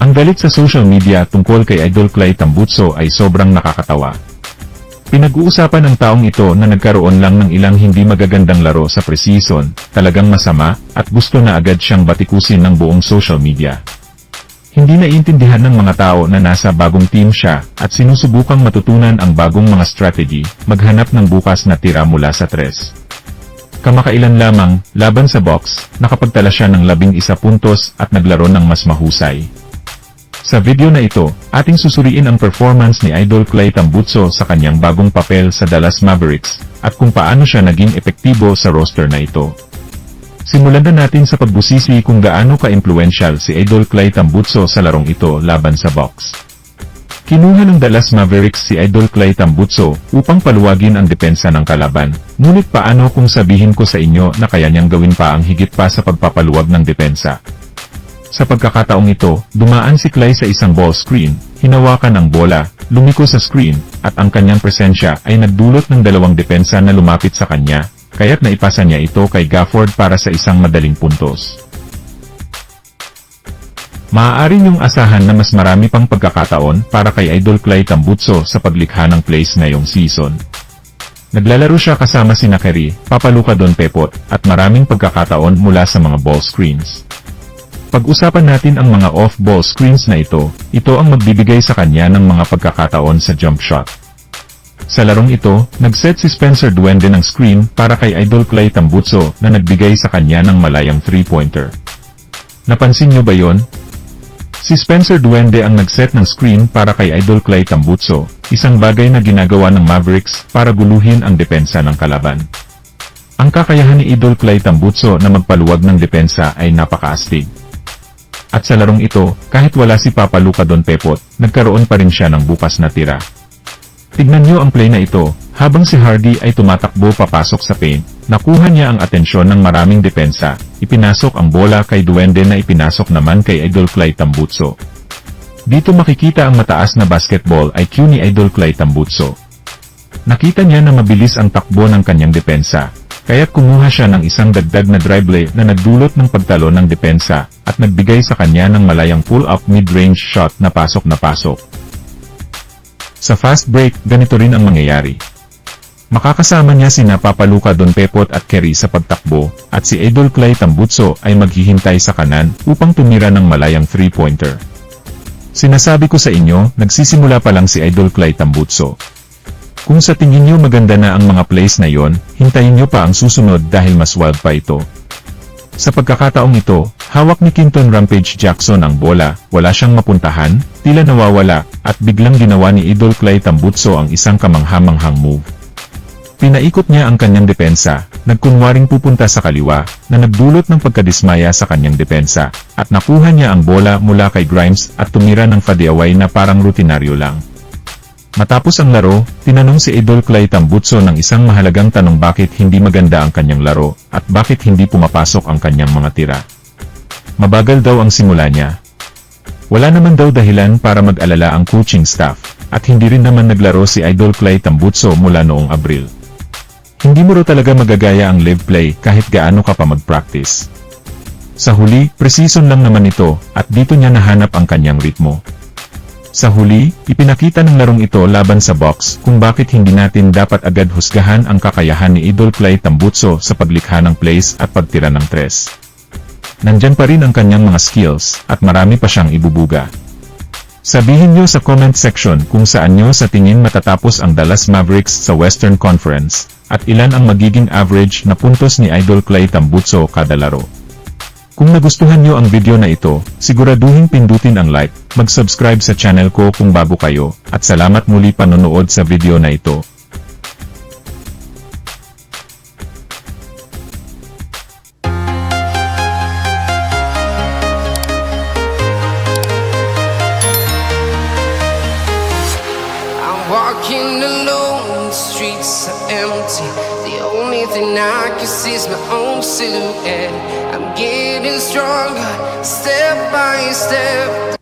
Ang galit sa social media tungkol kay Idol Clay Tambutso ay sobrang nakakatawa. Pinag-uusapan ng taong ito na nagkaroon lang ng ilang hindi magagandang laro sa preseason, talagang masama, at gusto na agad siyang batikusin ng buong social media. Hindi naiintindihan ng mga tao na nasa bagong team siya, at sinusubukang matutunan ang bagong mga strategy, maghanap ng bukas na tira mula sa tres. Kamakailan lamang, laban sa box, nakapagtala siya ng labing isa puntos at naglaro ng mas mahusay. Sa video na ito, ating susuriin ang performance ni Idol Clay Tambutso sa kanyang bagong papel sa Dallas Mavericks, at kung paano siya naging epektibo sa roster na ito. Simulan na natin sa pagbusisi kung gaano ka-influential si Idol Clay Tambutso sa larong ito laban sa box. Kinuha ng Dallas Mavericks si Idol Clay Tambutso upang paluwagin ang depensa ng kalaban, ngunit paano kung sabihin ko sa inyo na kaya niyang gawin pa ang higit pa sa pagpapaluwag ng depensa? Sa pagkakataong ito, dumaan si Clay sa isang ball screen, hinawakan ang bola, lumiko sa screen, at ang kanyang presensya ay nagdulot ng dalawang depensa na lumapit sa kanya, kaya't naipasa niya ito kay Gafford para sa isang madaling puntos. Maaari niyong asahan na mas marami pang pagkakataon para kay Idol Clay Tambutso sa paglikha ng plays ngayong season. Naglalaro siya kasama si Nakeri, Papaluka Don Pepot, at maraming pagkakataon mula sa mga ball screens. Pag-usapan natin ang mga off-ball screens na ito, ito ang magbibigay sa kanya ng mga pagkakataon sa jump shot. Sa larong ito, nag-set si Spencer Duende ng screen para kay Idol Clay Tambutso na nagbigay sa kanya ng malayang three-pointer. Napansin niyo ba yon? Si Spencer Duende ang nag-set ng screen para kay Idol Clay Tambutso, isang bagay na ginagawa ng Mavericks para guluhin ang depensa ng kalaban. Ang kakayahan ni Idol Clay Tambutso na magpaluwag ng depensa ay napakaastig. At sa larong ito, kahit wala si Papa Luca Don Pepot, nagkaroon pa rin siya ng bukas na tira. Tignan niyo ang play na ito, habang si Hardy ay tumatakbo papasok sa paint, nakuha niya ang atensyon ng maraming depensa, ipinasok ang bola kay Duende na ipinasok naman kay Idol Clay Tambutso. Dito makikita ang mataas na basketball IQ ni Idol Clay Tambutso. Nakita niya na mabilis ang takbo ng kanyang depensa, kaya't kumuha siya ng isang dagdag na dribble na nagdulot ng pagtalo ng depensa, at nagbigay sa kanya ng malayang pull-up mid-range shot na pasok na pasok. Sa fast break, ganito rin ang mangyayari. Makakasama niya si Napapaluka Don Pepot at Kerry sa pagtakbo, at si Idol Clay Tambutso ay maghihintay sa kanan upang tumira ng malayang three-pointer. Sinasabi ko sa inyo, nagsisimula pa lang si Idol Clay Tambutso. Kung sa tingin niyo maganda na ang mga plays na yon, hintayin niyo pa ang susunod dahil mas wild pa ito. Sa pagkakataong ito, hawak ni Quinton Rampage Jackson ang bola, wala siyang mapuntahan, tila nawawala, at biglang ginawa ni Idol Clay Tambutso ang isang kamanghamanghang move. Pinaikot niya ang kanyang depensa, nagkunwaring pupunta sa kaliwa, na nagdulot ng pagkadismaya sa kanyang depensa, at nakuha niya ang bola mula kay Grimes at tumira ng fadeaway na parang rutinaryo lang. Matapos ang laro, tinanong si Idol Clay Tambutso ng isang mahalagang tanong bakit hindi maganda ang kanyang laro, at bakit hindi pumapasok ang kanyang mga tira. Mabagal daw ang simula niya. Wala naman daw dahilan para mag-alala ang coaching staff, at hindi rin naman naglaro si Idol Clay Tambutso mula noong Abril. Hindi mo talaga magagaya ang live play kahit gaano ka pa mag-practice. Sa huli, precision lang naman ito, at dito niya nahanap ang kanyang ritmo. Sa huli, ipinakita ng larong ito laban sa box kung bakit hindi natin dapat agad husgahan ang kakayahan ni Idol Clay Tambutso sa paglikha ng plays at pagtira ng tres. Nandyan pa rin ang kanyang mga skills, at marami pa siyang ibubuga. Sabihin nyo sa comment section kung saan nyo sa tingin matatapos ang Dallas Mavericks sa Western Conference, at ilan ang magiging average na puntos ni Idol Clay Tambutso kada laro. Kung nagustuhan nyo ang video na ito, siguraduhin pindutin ang like, mag-subscribe sa channel ko kung bago kayo, at salamat muli panonood sa video na ito. Walking alone, the streets are empty. Thing I can see is my own silhouette. I'm getting stronger, step by step.